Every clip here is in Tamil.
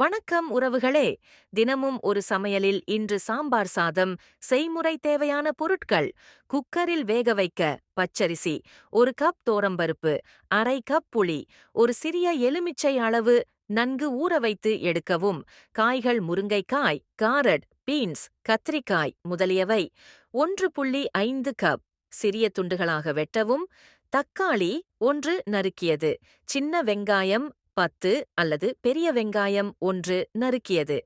வணக்கம் உறவுகளே. தினமும் ஒரு சமையலில் இன்று சாம்பார் சாதம் செய்முறை தேவையான பொருட்கள். குக்கரில் வேக வைக்க பச்சரிசி ஒரு கப் தோரம்பருப்பு அரை கப் புளி ஒரு சிறிய எலுமிச்சை அளவு நன்கு ஊற வைத்து எடுக்கவும். காய்கள் முருங்கைக்காய் காரட் பீன்ஸ் கத்திரிக்காய் முதலியவை ஒன்று புள்ளி ஐந்து கப். சிறிய துண்டுகளாக வெட்டவும். தக்காளி ஒன்று நறுக்கியது. சின்ன வெங்காயம் பத்து அல்லது பெரிய வெங்காயம் ஒன்று நறுக்கியது.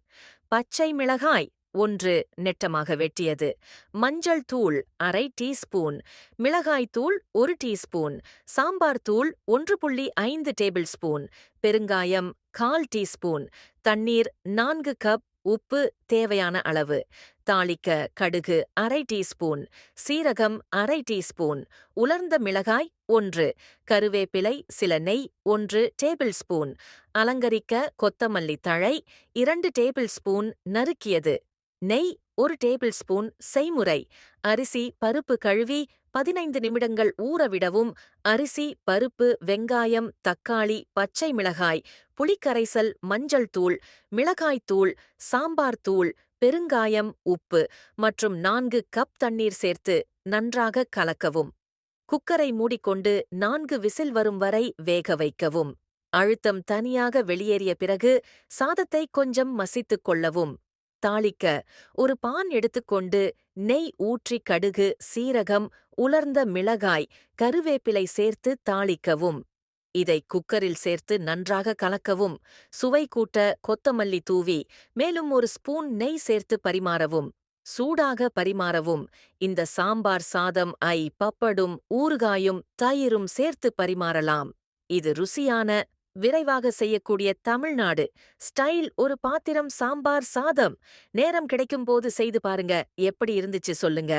பச்சை மிளகாய் ஒன்று நெட்டமாக வெட்டியது. மஞ்சள் தூள் அரை டீஸ்பூன். மிளகாய் தூள் ஒரு டீஸ்பூன். சாம்பார் தூள் ஒன்று புள்ளி ஐந்து டேபிள் ஸ்பூன். பெருங்காயம் கால் டீஸ்பூன். தண்ணீர் நான்கு கப் உப்பு தேவையான அளவு. தாளிக்க கடுகு அரை டீஸ்பூன் சீரகம் அரை டீஸ்பூன் உலர்ந்த மிளகாய் ஒன்று கருவேப்பிலை சில நெய் ஒன்று டேபிள் ஸ்பூன் அலங்கரிக்க கொத்தமல்லி தழை இரண்டு டேபிள் ஸ்பூன் நறுக்கியது. நெய் ஒரு டேபிள் ஸ்பூன் செய்முறை. அரிசி பருப்பு கழுவி பதினைந்து நிமிடங்கள் ஊறவிடவும் அரிசி பருப்பு வெங்காயம் தக்காளி பச்சை மிளகாய் புளிக்கரைசல் மஞ்சள் தூள் மிளகாய் தூள் சாம்பார் தூள் பெருங்காயம் உப்பு மற்றும் நான்கு கப் தண்ணீர் சேர்த்து நன்றாக கலக்கவும். குக்கரை மூடிக்கொண்டு நான்கு விசில் வரும் வரை வேக வைக்கவும். அழுத்தம் தனியாக வெளியேறிய பிறகு சாதத்தை கொஞ்சம் மசித்துக் கொள்ளவும். தாளிக்க ஒரு பான் எடுத்துக்கொண்டு நெய் ஊற்றி கடுகு சீரகம் உலர்ந்த மிளகாய் கருவேப்பிலை சேர்த்து தாளிக்கவும். இதை குக்கரில் சேர்த்து நன்றாக கலக்கவும். சுவை கூட்ட கொத்தமல்லி தூவி மேலும் ஒரு ஸ்பூன் நெய் சேர்த்து பரிமாறவும். சூடாக பரிமாறவும். இந்த சாம்பார் சாதம் ஐ பப்படும் ஊறுகாயும் தயிரும் சேர்த்து பரிமாறலாம். இது ருசியான விரைவாக செய்யக்கூடிய தமிழ்நாடு. ஸ்டைல் ஒரு பாத்திரம் சாம்பார் சாதம். நேரம் கிடைக்கும் போது செய்து பாருங்க. எப்படி இருந்துச்சு சொல்லுங்க.